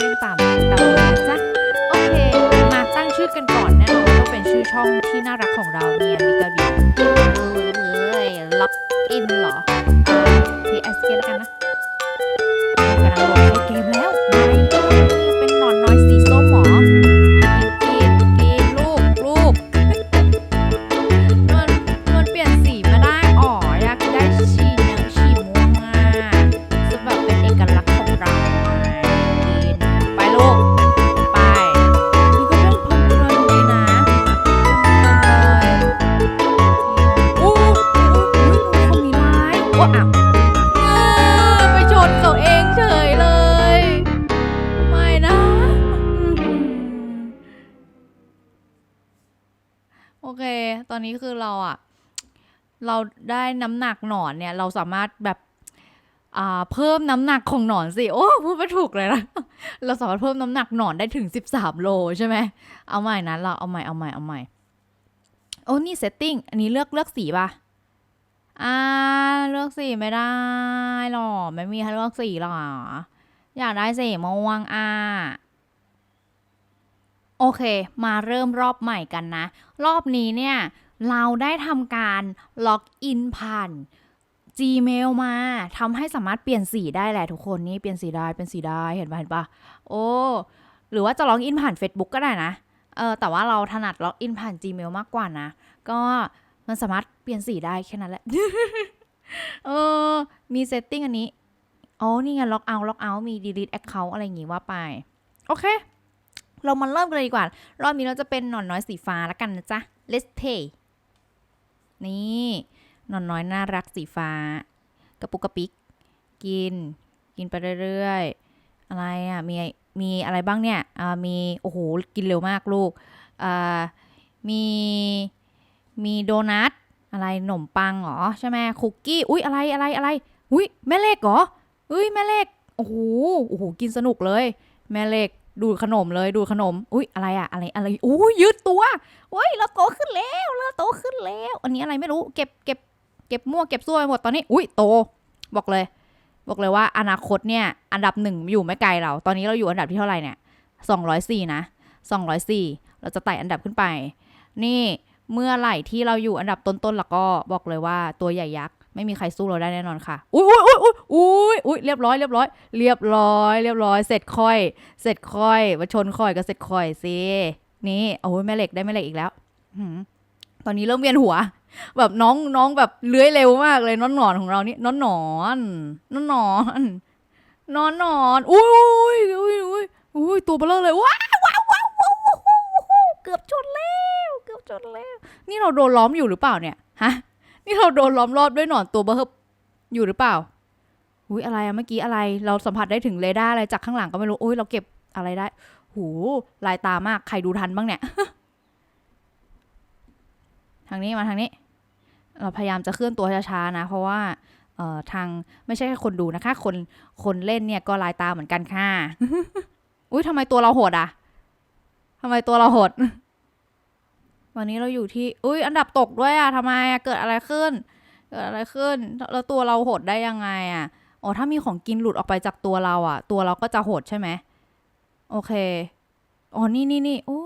เล่นก็เล่นตามตามเลยนะจ๊ะโอเค มาตั้งชื่อกันก่อนแน่นอนว่าต้องเป็นชื่อช่องที่น่ารักของเราเนี่ยมีกระบี่เอ้ยล็อกอินเหรอพีเอสเกแล้วกันนะกำลังโหลดเข้าเกมแล้ว ตอนนี้คือเราอะเราได้น้ำหนักหนอนเนี่ย เราสามารถแบบอ่าเพิ่มน้ำหนักของหนอนสิ โอ้พูดไม่ถูกเลยนะเราสามารถเพิ่มน้ำหนักหนอนได้ถึง 13 โลใช่ไหมเอาใหม่นะเราเอาใหม่เอาใหม่เอาใหม่โอ้นี่ setting อันนี้เลือกเลือกสีป่ะอ่าเลือกสีไม่ได้หรอไม่มีให้เลือกสีหรออยากได้สีม่วงอะโอเค มาเริ่มรอบใหม่กันนะ รอบนี้เนี่ย เราได้ทำการล็อกอินผ่าน Gmail มาทำให้สามารถเปลี่ยนสีได้แหละทุกคนนี่เปลี่ยนสีได้เป็นสีได้เห็นปะเห็นปะโอ้หรือว่าจะล็อกอินผ่าน Facebook ก็ได้นะเออแต่ว่าเราถนัดล็อกอินผ่าน Gmail มากกว่านะ ก็มันสามารถเปลี่ยนสีได้แค่นั้นแหละเออมีเซตติ้งอันนี้อ๋อนี่ไงล็อกเอาล็อกเอามี delete account อะไรอย่างงี้ว่าไป โอเค เรามาเริ่มกันเลยดีกว่า รอบนี้เราจะเป็นหนอนน้อยสีฟ้าแล้วกันนะจ๊ะ let's play นี่หนอนน้อยน่ารักสีฟ้า กระปุกกระปิก กิน กินไปเรื่อยๆ อะไรอะ มี มีอะไรบ้างเนี่ยมี โอ้โห กินเร็วมากลูกมี มีโดนัท อะไรขนมปังเหรอ ใช่ไหมคุกกี้ อุ๊ยอะไร อะไร อะไร อุ๊ยแม่เล็กเหรอ อุ๊ยแม่เล็ก โอ้โห โอ้โห กินสนุกเลย แม่เล็ก ดูขนมเลยดูขนม อุ๊ยอะไรอะอะไรอะไรอู้ยยืดตัวเว้ยเราโตขึ้นแล้วเราโตขึ้นแล้ว อันนี้อะไรไม่รู้เก็บเก็บเก็บมั่วเก็บซ่วยหมดตอนนี้ อุ๊ยโต บอกเลย บอกเลยว่าอนาคตเนี่ย อันดับหนึ่งอยู่ไม่ไกลเรา ตอนนี้เราอยู่อันดับที่เท่าไหร่เนี่ยสองร้อยสี่นะสองร้อยสี่เราจะไต่อันดับขึ้นไป นี่เมื่อไหร่ที่เราอยู่อันดับต้นๆแล้วก็บอกเลยว่าตัวใหญ่ยักษ์ ไม่มีใครสู้เราได้แน่นอนค่ะอุ้ยอุ้ยอุ้ยอุ้ยอุ้ยเรียบร้อยเรียบร้อย เรียบร้อย เรียบร้อย เสร็จค่อย เสร็จค่อยมาชนค่อยก็เสร็จค่อยสินี่โอ้ยแม่เหล็กได้แม่เหล็กอีกแล้วตอนนี้เริ่มเวียนหัว แบบน้องน้องแบบเลื้อยเร็วมากเลยน้อนหนอนของเรานี่น้อนหนอนน้อนหนอนนอนหนอนอุ้ยอุ้ยอุ้ยอุ้ยตัวเบลอเลยว้าวว้าวว้าวว้าวว้าวว้าวเกือบชนแล้วเกือบชนแล้ว นี่เราโดนล้อมอยู่หรือเปล่าเนี่ยฮะ นี่เราโดนล้อมรอบด้วยหนอนตัวเบลออยู่หรือเปล่า อุ้ยอะไรอะเมื่อกี้อะไร เราสัมผัสได้ถึงเรดาร์อะไรจากข้างหลังก็ไม่รู้อุ้ยเราเก็บอะไรได้ หูลายตามาก ใครดูทันบ้างเนี่ย ทางนี้มาทางนี้ เราพยายามจะเคลื่อนตัวช้าๆนะ เพราะว่าเอ่อทางไม่ใช่แค่คนดูนะคะ คนคนเล่นเนี่ยก็ลายตาเหมือนกันค่ะ อุ้ยทำไมตัวเราโหดอะทำไมตัวเราโหด วันนี้เราอยู่ที่ อุ้ยอันดับตกด้วยอะทำไมอะเกิดอะไรขึ้น เกิดอะไรขึ้น แล้วตัวเราหดได้ยังไงอะอ๋อถ้ามีของกินหลุดออกไปจากตัวเราอะตัวเราก็จะหดใช่ไหมโอเค อ๋อ นี่นี่นี่โอ้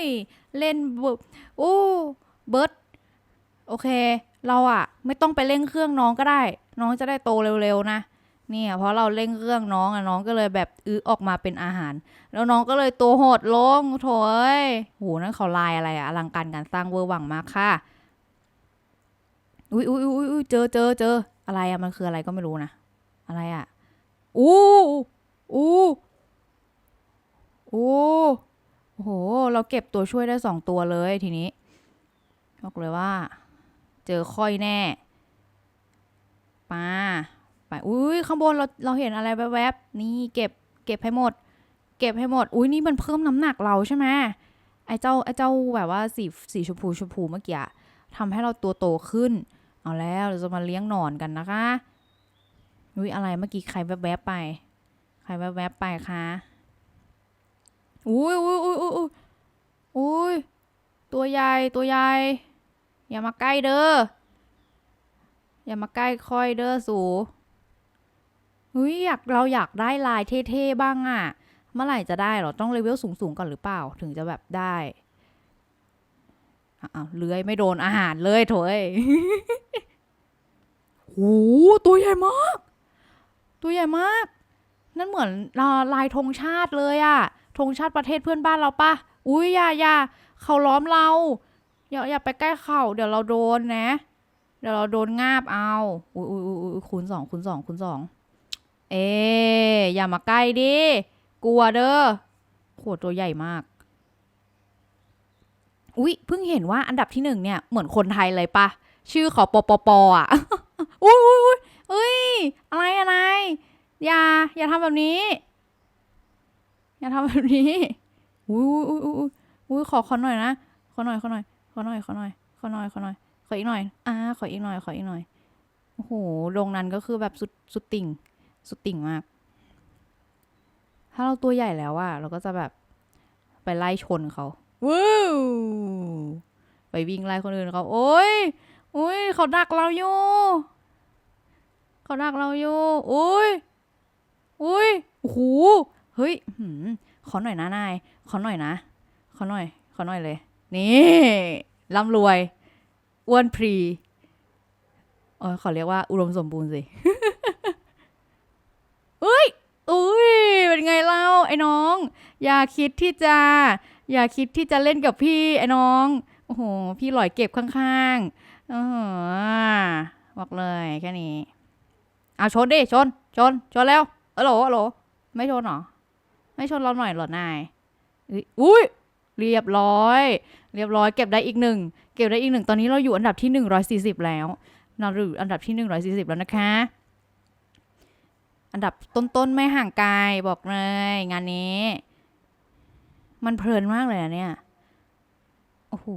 ย เล่นเบิร์โอ้เบิร์ดโอเค เราอะไม่ต้องไปเร่งเครื่องน้องก็ได้ น้องจะได้โตเร็วๆนะ เนี่ยเพราะเราเร่งเครื่องน้องอะน้องก็เลยแบบอื้อออกมาเป็นอาหาร แล้วน้องก็เลยตัวโหดลงโถอยโหนั่นเขาลายอะไรอะอลังการการสร้างเวอร์หวังมากค่ะอุ้ยอุ้ยอุ้ยอุ้ยเจอเจอเจออะไรอะมันคืออะไรก็ไม่รู้นะอะไรอะอู้อู้อู้โอ้โห เราเก็บตัวช่วยได้สองตัวเลยทีนี้บอกเลยว่า เจอค่อยแน่มา ไปอุ้ยข้างบนเราเราเห็นอะไรแวบๆนี่เก็บเก็บให้หมด เก็บให้หมด อุ้ยนี่มันเพิ่มน้ำหนักเราใช่ไหมไอ้เจ้าไอ้เจ้าแบบว่าสีสีชมพูชมพูเมื่อกี้ทำให้เราตัวโตขึ้น เอาแล้วเราจะมาเลี้ยงหนอนกันนะคะอุ้ยอะไรเมื่อกี้ใครแวบๆไป ใครแวบๆไปคะอุ้ยอุ้ยอุ้ยอุ้ยอุ้ยอุ้ยตัวใหญ่ตัวใหญ่อย่ามาใกล้เด้ออย่ามาใกล้ค่อยเด้อสู เฮ้ยอยากเราอยากได้ลายเท่ๆบ้างอะเมื่อไหร่จะได้เหรอต้องเลเวลสูงๆก่อนหรือเปล่าถึงจะแบบได้อ้าวเลื้อยไม่โดนอาหารเลยโถยโหตัวใหญ่มาก ตัวใหญ่มาก นั่นเหมือนลาลายธงชาติเลยอะธงชาติประเทศเพื่อนบ้านเราปะอุ้ยอย่าอย่าเขาล้อมเรา อย่าอย่าไปใกล้เขาเดี๋ยวเราโดนนะ เดี๋ยวเราโดนงาบเอา อุ้อุ้ยอุ้ยอุ้ยคูณสองคูณสองคูณสอง เอ๊อย่ามาใกล้ดิ กลัวเด้อโหตัวใหญ่มาก อุ๊ย เพิ่งเห็นว่าอันดับที่หนึ่งเนี่ย เหมือนคนไทยเลยปะ ชื่อขอปปปอะ อุ้ยอุ้ยอุ้ยเอ้ยอะไรอะไร อย่า อย่าทำแบบนี้ อย่าทำแบบนี้อุ้ยอุ้ยอุ้ยอุ้ยอุ้ยขอขอหน่อยนะ ขอหน่อยขอหน่อยขอหน่อยขอหน่อยขอหน่อยขอหน่อยขออีกหน่อย อ่า ขออีกหน่อย ขออีกหน่อย โอ้โห โรงนั้นก็คือแบบสุดสุดติ่ง สุดติ่งมาก ถ้าเราตัวใหญ่แล้วอะเราก็จะแบบไปไล่ชนเขาว้าวไปวิ่งไล่คนอื่นเขาโอ้ยโอ้ยเขาดักเราอยู่เขาดักเราอยู่โอ้ยโอ้ยโอ้โหเฮ้ยหืมขอหน่อยนะนายขอหน่อยนะขอหน่อยขอหน่อยเลย นี่ร่ำรวยอ้วนพรีเออขอเรียกว่าอุดมสมบูรณ์สิ เฮ้ยอุ้ยเป็นไงเล่าไอ้น้อง อย่าคิดที่จะ อย่าคิดที่จะเล่นกับพี่ไอ้น้องโอ้โหพี่หลอยเก็บข้างๆออบอกเลยแค่นี้เอาชนดิชน ชน ชนแล้วอะโหลอโหลไม่ชนเหรอ ไม่ชนเราหน่อยเหรอนายอุ๊ยอุ้ยเรียบร้อย เรียบร้อยเก็บได้อีกหนึ่งเก็บได้อีกหนึ่งตอนนี้เราอยู่อันดับที่หนึ่งร้อยสี่สิบแล้วเราอยู่อันดับที่หนึ่งร้อยสี่สิบแล้วนะคะ อันดับต้นๆไม่ห่างไกลบอกเลย งานนี้ มันเพลินมากเลยอะเนี่ย โอ้โห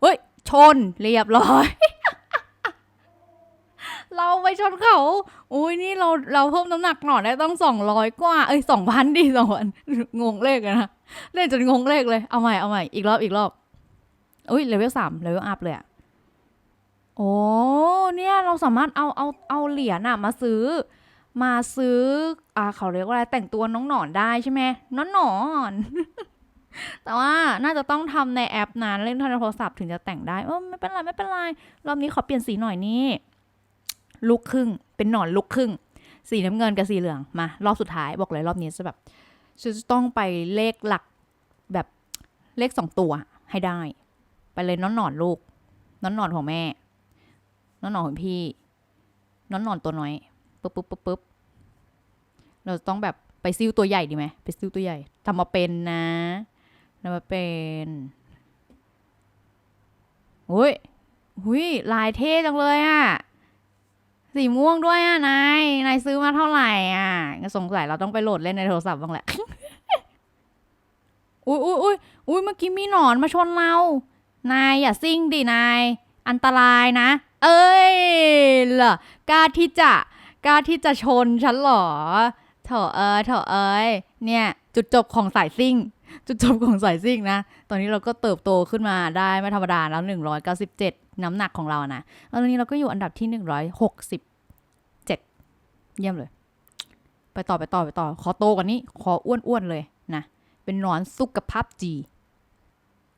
เฮ้ย ชนเรียบร้อย เราไปชนเขาอุ้ยนี่เราเราเพิ่มน้ำหนักหน่อยได้ต้องสองร้อยกว่า เอ้ยสองพันดิสองพันงงเลขนะเล่นจนงงเลขเลยเอาใหม่เอาใหม่อีกรอบอีกรอบอุ้ยเลเวลสามเลเวลอัพเลยอะโอ้เนี่ยเราสามารถเอาเอาเอาเหรียญอะมาซื้อ มาซื้ออ่าเขาเรียกว่าอะไรแต่งตัวน้องหนอนได้ใช่ไหมน้องหนอนแต่ว่าน่าจะต้องทำในแอปนั้นเล่นโทรศัพท์ถึงจะแต่งได้เออไม่เป็นไรไม่เป็นไรรอบนี้ขอเปลี่ยนสีหน่อยนี่ลูกครึ่ง เป็นหนอนลูกครึ่ง สีน้ำเงินกับสีเหลืองมารอบสุดท้ายบอกเลยรอบนี้จะแบบฉันจะต้องไปเลขหลักแบบเลขสองตัวให้ได้ ไปเลยน้องหนอนลูกน้องหนอนของแม่น้องหนอนของพี่น้องหนอนตัวน้อย ปุ๊บปุ๊บปุ๊บปุ๊บเราต้องแบบไปซิ้วตัวใหญ่ดีไหมไปซิ้วตัวใหญ่ทำมาเป็นนะทำมาเป็นอุ้ยหุยลายเท่จังเลยอะสีม่วงด้วยอะนายนายซื้อมาเท่าไหร่อะสงสัยเราต้องไปโหลดเล่นในโทรศัพท์บ้างแหละอุ้ยอุ้ยอุ้ยอุ้ยเมื่อกี้มีหนอนมาชนเรา นายอย่าซิ่งดินาย อันตรายนะ เอ้ยล่ะกล้าที่จะ กล้าที่จะชนฉันหรอเถอะเอยเถอะเอยเนี่ย จุดจบของสายซิ่ง จุดจบของสายซิ่งนะ ตอนนี้เราก็เติบโตขึ้นมาได้ไม่ธรรมดาแล้วหนึ่งร้อยเก้าสิบเจ็ดน้ำหนักของเรานะแล้วตอนนี้เราก็อยู่อันดับที่หนึ่งร้อยหกสิบเจ็ดเยี่ยมเลย ไปต่อไปต่อไปต่อ ขอโตกว่านี้ ขออ้วนๆเลยนะ เป็นหนอนสุขภาพจี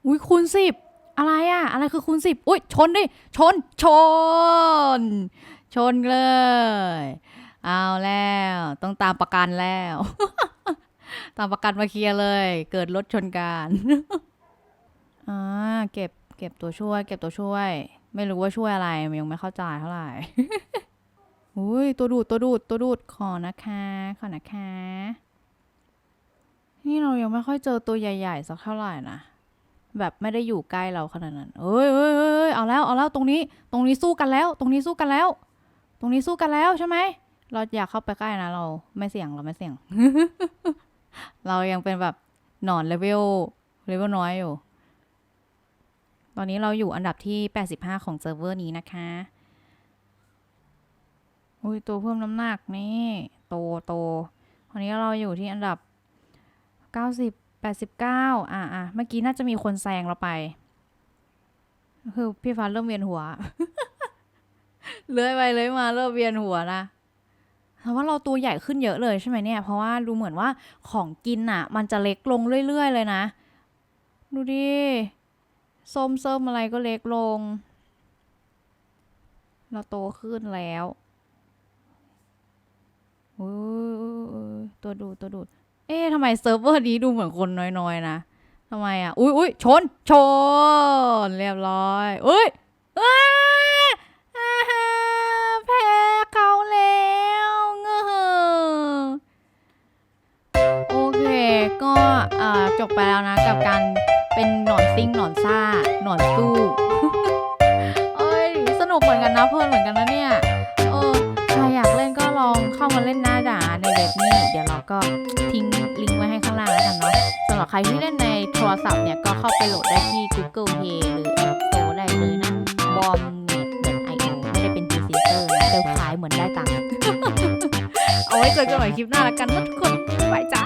อุ้ยคูณสิบอะไรอะอะไรคือคูณสิบอุ้ยชนดิ ชน ชน ชนเลย เอาแล้ว ต้องตามประกันแล้ว ตามประกันมาเคลียร์เลย เกิดรถชนกันอ่าเก็บเก็บตัวช่วย เก็บตัวช่วย ไม่รู้ว่าช่วยอะไรยังไม่เข้าใจเท่าไหร่อุ้ยตัวดูดตัวดูดตัวดูดขอนะคะขอนะคะ นี่เรายังไม่ค่อยเจอตัวใหญ่ๆสักเท่าไหร่นะแบบไม่ได้อยู่ใกล้เราขนาดนั้นเอ้ยเอ้ยเอ้ยเอาแล้วเอาแล้วตรงนี้ ตรงนี้สู้กันแล้ว ตรงนี้สู้กันแล้ว ตรงนี้สู้กันแล้วใช่ไหม เราอยากเข้าไปใกล้นะ เราไม่เสี่ยงเราไม่เสี่ยง เรายังเป็นแบบหนอนเลเวลเลเวลน้อยอยู่ ตอนนี้เราอยู่อันดับที่ 85 ของเซิร์ฟเวอร์นี้นะคะอุ้ยตัวเพิ่มน้ำหนักนี่ โตโตวันนี้เราอยู่ที่อันดับ 90 89 อะอะเมื่อกี้น่าจะมีคนแซงเราไป คือพี่ฟ้าเริ่มเวียนหัว เลื้อยไปเลื้อยมาเริ่มเวียนหัวนะแต่ว่าเราตัวใหญ่ขึ้นเยอะเลยใช่ไหมเนี่ย เพราะว่าดูเหมือนว่าของกินอะ มันจะเล็กลงเรื่อย ๆ เลยนะ ดูดิส้มเซิมอะไรก็เล็กลง เราโตขึ้นแล้วอุ้ยตัวดูตัวดูด เอ๊ะทำไมเซิร์ฟเวอร์นี้ดูเหมือนคนน้อยๆนะทำไมอะ อุ้ยอุ้ยชน ชน เรียบร้อย อุ้ยอ้า จบไปแล้วนะกับการเป็นหนอนซิ่งหนอนซ่าหนอนสู้เอ้ยสนุกเหมือนกันนะเพลินเหมือนกันนะเนี่ยเออใครอยากเล่นก็ลองเข้ามาเล่นหน้าด่าในเว็บนี่เดี๋ยวเราก็ทิ้งลิงก์ไว้ให้ข้างล่างแล้วกันเนาะสำหรับใครที่เล่นในโทรศัพท์เนี่ยก็เข้าไปโหลดได้ที่ Google Play หรือ App Store ได้เลยนะบอมเน็ตไอโอไม่ได้เป็นพรีเซนเตอร์นะขายเหมือนได้ตังค์เอาไว้เจอกันใหม่คลิปหน้าแล้วกันทุกคนบ๊ายบายจ้า